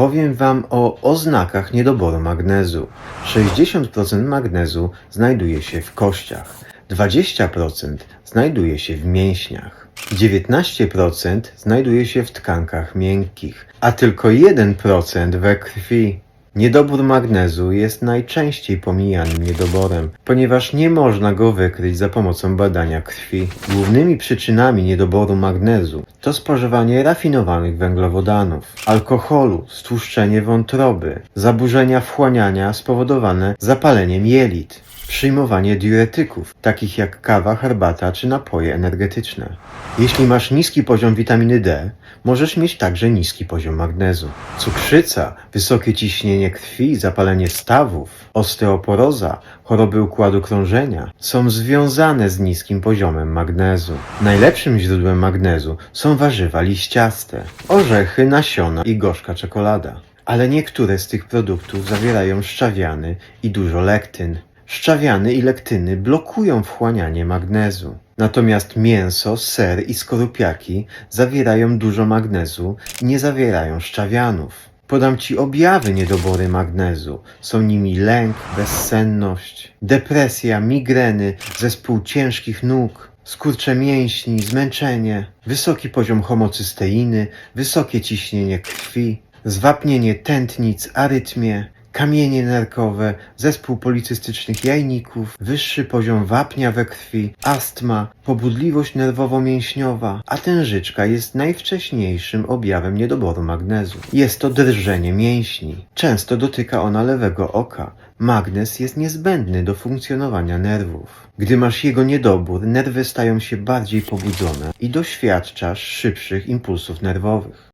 Powiem Wam o oznakach niedoboru magnezu. 60% magnezu znajduje się w kościach, 20% znajduje się w mięśniach, 19% znajduje się w tkankach miękkich, a tylko 1% we krwi. Niedobór magnezu jest najczęściej pomijanym niedoborem, ponieważ nie można go wykryć za pomocą badania krwi. Głównymi przyczynami niedoboru magnezu to spożywanie rafinowanych węglowodanów, alkoholu, stłuszczenie wątroby, zaburzenia wchłaniania spowodowane zapaleniem jelit, przyjmowanie diuretyków, takich jak kawa, herbata czy napoje energetyczne. Jeśli masz niski poziom witaminy D, możesz mieć także niski poziom magnezu. Cukrzyca, wysokie ciśnienie krwi, zapalenie stawów, osteoporoza, choroby układu krążenia są związane z niskim poziomem magnezu. Najlepszym źródłem magnezu są warzywa liściaste, orzechy, nasiona i gorzka czekolada. Ale niektóre z tych produktów zawierają szczawiany i dużo lektyn. Szczawiany i lektyny blokują wchłanianie magnezu. Natomiast mięso, ser i skorupiaki zawierają dużo magnezu i nie zawierają szczawianów. Podam Ci objawy niedobory magnezu. Są nimi lęk, bezsenność, depresja, migreny, zespół ciężkich nóg, skurcze mięśni, zmęczenie, wysoki poziom homocysteiny, wysokie ciśnienie krwi, zwapnienie tętnic, arytmie, kamienie nerkowe, zespół policystycznych jajników, wyższy poziom wapnia we krwi, astma, pobudliwość nerwowo-mięśniowa, a tężyczka jest najwcześniejszym objawem niedoboru magnezu. Jest to drżenie mięśni. Często dotyka ona lewego oka. Magnez jest niezbędny do funkcjonowania nerwów. Gdy masz jego niedobór, nerwy stają się bardziej pobudzone i doświadczasz szybszych impulsów nerwowych.